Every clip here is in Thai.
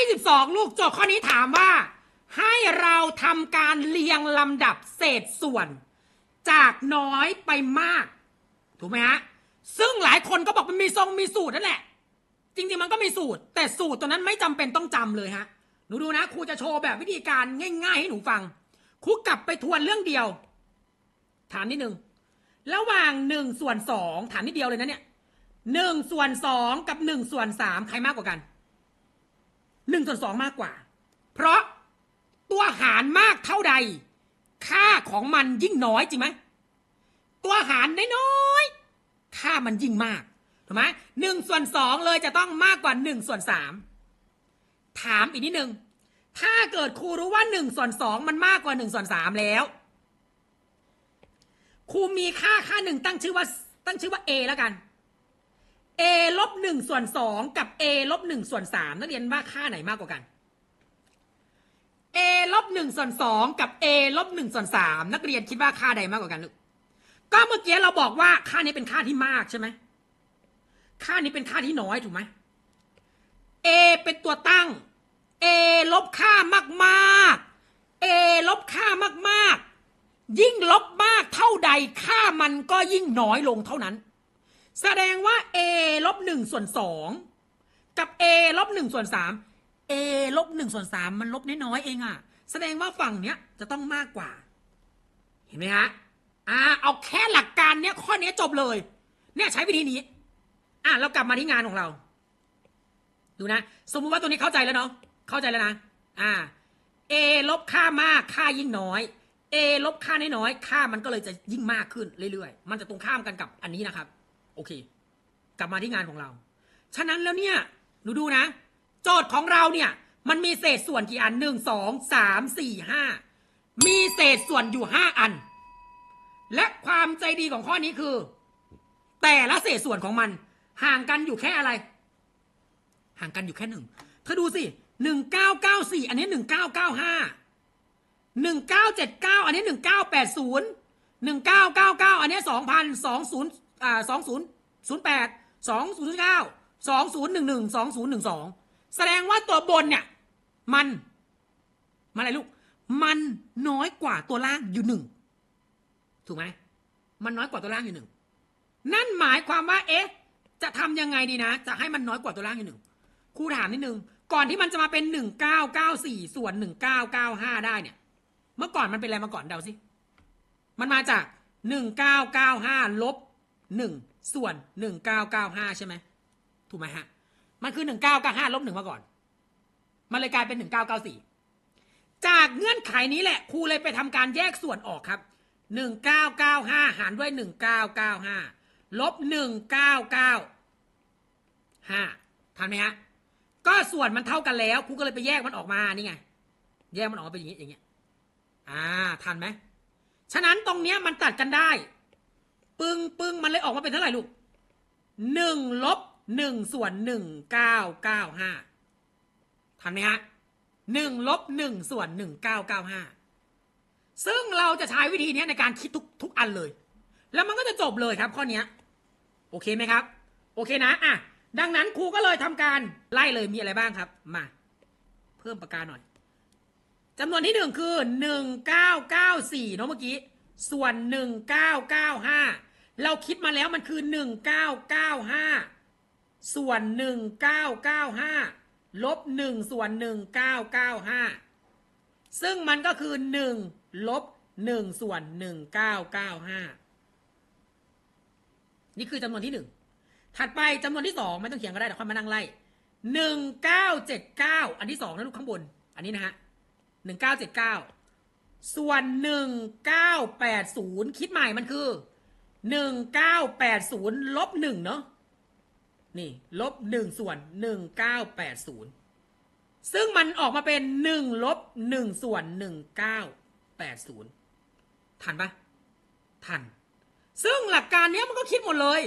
ที่ 12 ลูกโจทย์ข้อนี้ถามว่า ให้เราทำการเรียงลำดับเศษส่วน จากน้อยไปมาก ถูกไหมฮะ ซึ่งหลายคนก็บอกมันมีทรงมีสูตรนั่นแหละ จริงๆมันก็มีสูตร แต่สูตรตัวนั้นไม่จำเป็นต้องจำเลยฮะ หนูดูนะครูจะโชว์แบบวิธีการง่าย ๆ ให้หนูฟัง ครูกลับไปทวนเรื่องเดียว ถามนิดนึง ระหว่างหนึ่งส่วนสองถามนิดเดียวเลยนะเนี่ยหนึ่งส่วนสองกับหนึ่งส่วนสามใครมากกว่ากัน หนึ่งส่วนสองมากกว่า เพราะตัวหารมากเท่าใด ค่าของมันยิ่งน้อยจริงไหมตัวหารน้อยๆค่ามันยิ่งมากถูกไหมหนึ่งส่วนสองเลยจะต้องมากกว่าหนึ่งส่วนสามถามอีกนิดนึงถ้าเกิดครูรู้ว่าหนึ่งส่วนสองมันมากกว่าหนึ่งส่วนสามแล้วครูมีค่าค่าหนึ่งตั้งชื่อว่าตั้งชื่อว่า a แล้วกัน a ลบหนึ่งส่วนสองกับ a ลบหนึ่งส่วนสามนักเรียนว่าค่าไหนมากกว่ากัน a ลบหนึ่งส่วนสองกับ a ลบหนึ่งส่วนสามนักเรียนคิดว่าค่าใดมากกว่ากันลูกก็เมื่อกี้เราบอกว่าค่านี้เป็นค่าที่มากใช่ไหมค่านี้เป็นค่าที่น้อยถูกไหม a เป็นตัวตั้ง a ลบค่ามากๆ a ลบค่ามากๆยิ่งลบมากเท่าใดค่ามันก็ยิ่งน้อยลงเท่านั้น แสดงว่า a ลบหนึ่งส่วนสองกับ a ลบหนึ่งส่วนสาม a ลบหนึ่งส่วนสามมันลบน้อยๆเองอะแสดงว่าฝั่งเนี้ยจะต้องมากกว่า เห็นไหมฮะอ่าเอาแค่หลักการเนี้ยข้อเนี้ยจบเลย เนี่ยใช้วิธีนี้ อะเรากลับมาที่งานของเรา ดูนะ สมมุติว่าตัวนี้เข้าใจแล้วเนาะเข้าใจแล้วนะ อ่า a ลบค่ามากค่ายิ่งน้อย a ลบค่าน้อยๆค่ามันก็เลยจะยิ่งมากขึ้นเรื่อยๆ มันจะตรงข้ามกันกับอันนี้นะครับ อเค กลับมาที่งานของเรา ฉะนั้นแล้วเนี่ยหนูดูนะ โจทย์ของเราเนี่ย มันมีเศษส่วนกี่อันหนึ่งสองสามสี่ห้ามีเศษส่วนอยู่ห้าอัน และความใจดีของข้อนี้คือ แต่ละเศษส่วนของมัน ห่างกันอยู่แค่อะไร ห่างกันอยู่แค่หนึ่งเธอดูสิหนึ่งเก้าเก้าสี่อันนี้หนึ่งเก้าเก้าห้าหนึ่งเก้าเจ็ดเก้าอันนี้หนึ่งเก้าแปดศูนย์หนึ่งเก้าเก้าเก้าอันนี้สองพันสองศูนย์ อ่าสองศูนย์ศูนย์แปดสองศูนย์เก้าสองศูนย์หนึ่งหนึ่งสองศูนย์หนึ่งสองแสดงว่าตัวบนเนี่ย มัน มันอะไรลูก มันน้อยกว่าตัวล่างอยู่หนึ่งถูกไหมมันน้อยกว่าตัวล่างอยู่หนึ่งนั่นหมายความว่า เอ๊ะ จะทำยังไงดีนะ จะให้มันน้อยกว่าตัวล่างอยู่หนึ่งครูถามนิดนึง ก่อนที่มันจะมาเป็นหนึ่งเก้าเก้าสี่ส่วนหนึ่งเก้าเก้าห้าได้เนี่ย เมื่อก่อนมันเป็นอะไรมาก่อนเดาสิ มันมาจากหนึ่งเก้าเก้าห้าลบ หนึ่งส่วนหนึ่งเก้าเก้าห้าใช่ไหมถูกไหมฮะ มันคือหนึ่งเก้าเก้าห้าลบหนึ่งมาก่อน มันเลยกลายเป็นหนึ่งเก้าเก้าสี่จากเงื่อนไขนี้แหละครูเลยไปทำการแยกส่วนออกครับหนึ่งเก้าเก้าห้าหารด้วยหนึ่งเก้าเก้าห้าลบหนึ่งเก้าเก้าห้าทันไหมฮะ ก็ส่วนมันเท่ากันแล้วครูก็เลยไปแยกมันออกมานี่ไง แยกมันออกมาเป็นอย่างนี้อย่างเงี้ย อ่า ทันไหมฉะนั้นตรงเนี้ยมันตัดกันได้ ปึ้งปึ้งมันเลยออกมาเป็นเท่าไหร่ลูกหนึ่งลบหนึ่งส่วนหนึ่งเก้าเก้าห้าทันไหมฮะหนึ่งลบหนึ่งส่วนหนึ่งเก้าเก้าห้าซึ่งเราจะใช้วิธีนี้ในการคิดทุกทุกอันเลย แล้วมันก็จะจบเลยครับข้อนี้โอเคไหมครับ โอเคนะอะดังนั้นครูก็เลยทำการไล่เลยมีอะไรบ้างครับ มา เพิ่มปากกาหน่อยจำนวนที่หนึ่งคือหนึ่งเก้าเก้าสี่เนาะเมื่อกี้ ส่วนหนึ่งเก้าเก้าห้า เราคิดมาแล้วมันคือหนึ่งเก้าเก้าห้าส่วนหนึ่งเก้าเก้าห้าลบหนึ่งส่วนหนึ่งเก้าเก้าห้าซึ่งมันก็คือหนึ่งลบหนึ่งส่วนหนึ่งเก้าเก้าห้านี่คือจำนวนที่หนึ่งถัดไปจำนวนที่สองไม่ต้องเขียนก็ได้แต่ค่อยมานั่งไล่หนึ่งเก้าเจ็ดเก้าอันที่สองนะลูกข้างบน อันนี้นะฮะหนึ่งเก้าเจ็ดเก้าส่วนหนึ่งเก้าแปดศูนย์คิดใหม่มันคือ หนึ่งเก้าแปดศูนย์ลบหนึ่งเนาะนี่ลบหนึ่งส่วนหนึ่งเก้าแปดศูนย์ซึ่งมันออกมาเป็นหนึ่งลบหนึ่งส่วนหนึ่งเก้าแปดศูนย์ทันปะทัน ซึ่งหลักการนี้มันก็คิดหมดเลย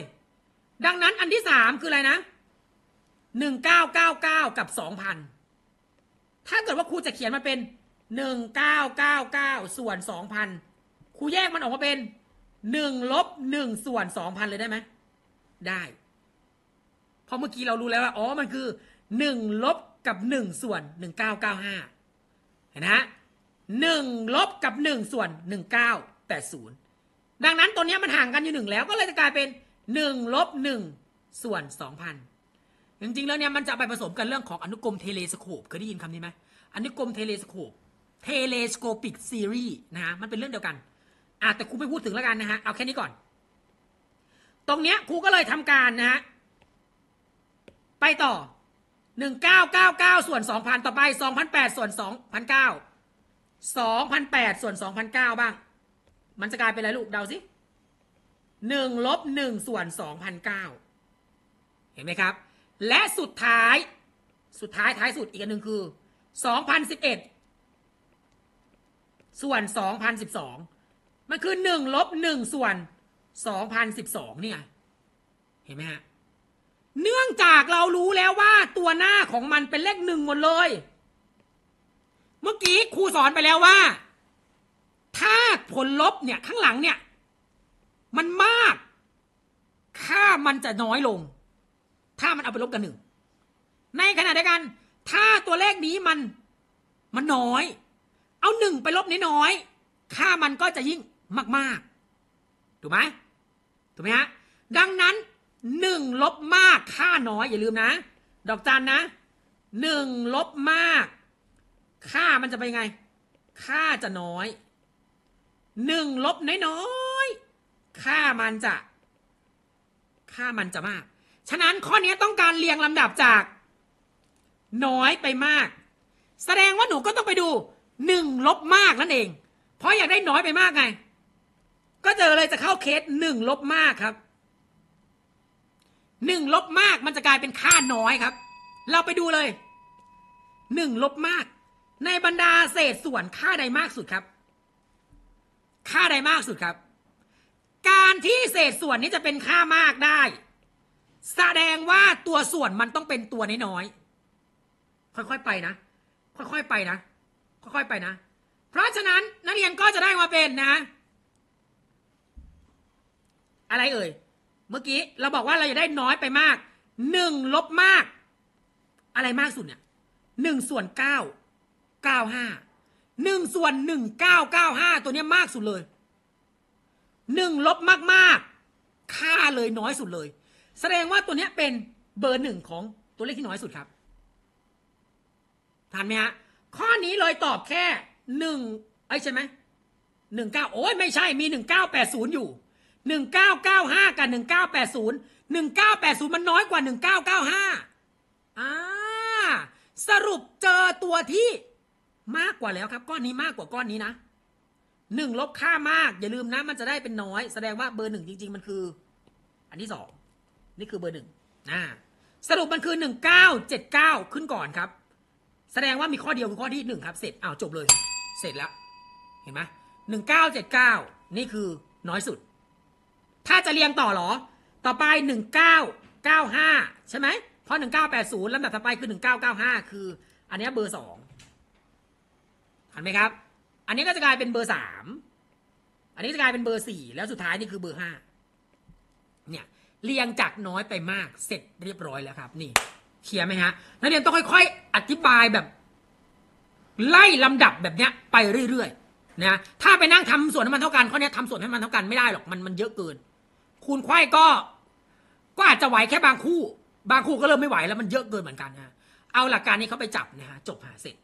ดังนั้นอันที่สามคืออะไรนะหนึ่งเก้าเก้าเก้ากับสองพันถ้าเกิดว่าครูจะเขียนมันเป็นหนึ่งเก้าเก้าเก้าส่วนสองพันครูแยกมันออกมาเป็น หนึ่งลบหนึ่งส่วนสองพันเลยได้ไหม ได้ เพราะเมื่อกี้เรารู้แล้วว่าอ๋อมันคือหนึ่งลบกับหนึ่งส่วนหนึ่งเก้าเก้าห้าเห็นนะฮะหนึ่งลบกับหนึ่งส่วนหนึ่งเก้าแปดศูนย์ดังนั้นตัวนี้มันห่างกันอยู่หนึ่งแล้วก็เลยจะกลายเป็นหนึ่งลบหนึ่งส่วนสองพันจริงๆแล้วเนี่ยมันจะไปผสมกันเรื่องของอนุกรมเทเลสโคปเคยได้ยินคำนี้ไหมอนุกรมเทเลสโคปเทเลสโคปิกซีรีส์นะฮะมันเป็นเรื่องเดียวกัน อะแต่ครูไม่พูดถึงแล้วกันนะฮะ เอาแค่นี้ก่อน ตรงเนี้ยครูก็เลยทำการนะฮะ ไปต่อหนึ่งเก้าเก้าเก้าส่วนสองพันต่อไปสองพันแปดส่วนสองพันเก้าสองพันแปดส่วนสองพันเก้าบ้าง มันจะกลายเป็นอะไรลูกเดาสิหนึ่งลบหนึ่งส่วนสองพันเก้าเห็นไหมครับ และสุดท้ายสุดท้ายท้ายสุดอีกอันหนึ่งคือสองพันสิบเอ็ดส่วนสองพันสิบสอง มันคือหนึ่งลบหนึ่งส่วนสองพันสิบสองเนี่ย เห็นไหมฮะ เนื่องจากเรารู้แล้วว่าตัวหน้าของมันเป็นเลขหนึ่งหมดเลย เมื่อกี้ครูสอนไปแล้วว่า ถ้าผลลบเนี่ยข้างหลังเนี่ย มันมาก ค่ามันจะน้อยลง ถ้ามันเอาไปลบกันหนึ่ง ในขณะเดียวกัน ถ้าตัวเลขนี้มันมันน้อย เอาหนึ่งไปลบน้อยๆค่ามันก็จะยิ่ง มาก ๆ ถูกไหมถูกไหมฮะ ดังนั้นหนึ่งลบมากค่าน้อยอย่าลืมนะ ดอกจันนะหนึ่งลบมาก ค่ามันจะเป็นยังไง ค่าจะน้อยหนึ่งลบน้อยๆค่ามันจะ ค่ามันจะมาก ฉะนั้นข้อนี้ต้องการเรียงลำดับจาก น้อยไปมาก แสดงว่าหนูก็ต้องไปดูหนึ่งลบมากนั่นเอง เพราะอยากได้น้อยไปมากไง ก็เจอเลยจะเข้าเคสหนึ่งลบมากครับหนึ่งลบมากมันจะกลายเป็นค่าน้อยครับ เราไปดูเลยหนึ่งลบมาก ในบรรดาเศษส่วนค่าใดมากสุดครับ ค่าใดมากสุดครับ การที่เศษส่วนนี้จะเป็นค่ามากได้ แสดงว่าตัวส่วนมันต้องเป็นตัวน้อยๆค่อยๆไปนะ ค่อยๆไปนะ ค่อยๆไปนะ เพราะฉะนั้นนักเรียนก็จะได้มาเป็นนะ อะไรเอ่ย เมื่อกี้เราบอกว่าเราจะได้น้อยไปมากหนึ่งลบมาก อะไรมากสุดเนี่ยหนึ่งส่วนเก้าเก้าห้าหนึ่งส่วนหนึ่งเก้าเก้าห้าตัวเนี้ยมากสุดเลยหนึ่งลบมากมากๆ ค่าเลยน้อยสุดเลย แสดงว่าตัวเนี้ยเป็นเบอร์หนึ่งของตัวเลขที่น้อยสุดครับทันไหมฮะข้อนี้เลยตอบแค่หนึ่งไอ้ใช่ไหมหนึ่งเก้าโอ้ยไม่ใช่มีหนึ่งเก้าแปดศูนย์อยู่ หนึ่งเก้าเก้าห้ากับหนึ่งเก้าแปดศูนย์หนึ่งเก้าแปดศูนย์มันน้อยกว่าหนึ่งเก้าเก้าห้าอ่าสรุปเจอตัวที่มากกว่าแล้วครับ ก้อนนี้มากกว่าก้อนนี้นะหนึ่งลบค่ามาก อย่าลืมนะ มันจะได้เป็นน้อย แสดงว่าเบอร์หนึ่งจริง ๆ มันคือ อันที่สองนี่คือเบอร์หนึ่งอ่าสรุปมันคือหนึ่งเก้าเจ็ดเก้าขึ้นก่อนครับ แสดงว่ามีข้อเดียวคือข้อที่หนึ่งครับ เสร็จอ้าวจบเลย เสร็จแล้ว เห็นไหมหนึ่งเก้าเจ็ดเก้านี่คือน้อยสุด ถ้าจะเรียงต่อหรอ ต่อไปหนึ่งเก้าเก้าห้าใช่ไหม เพราะหนึ่งเก้าแปดศูนย์ลำดับต่อไปคือหนึ่งเก้าเก้าห้าคือ อันนี้เบอร์สองเห็นไหมครับ อันนี้ก็จะกลายเป็นเบอร์สามอันนี้จะกลายเป็นเบอร์สี่แล้วสุดท้ายนี่คือเบอร์ห้าเนี่ยเรียงจากน้อยไปมากเสร็จเรียบร้อยแล้วครับ นี่เคลียร์ไหมฮะนักเรียนต้องค่อย ๆ อธิบายแบบ ไล่ลำดับแบบเนี้ย ไปเรื่อยๆนะถ้าไปนั่งทำส่วนให้มันเท่ากันข้อนี้ทำส่วนให้มันเท่ากันไม่ได้หรอกมันมันเยอะเกิน คูณไขว้ก็ ก็อาจจะไหวแค่บางคู่ บางคู่ก็เริ่มไม่ไหวแล้วมันเยอะเกินเหมือนกันนะเอาหลักการนี้เขาไปจับนะฮะจบหาเสร็จ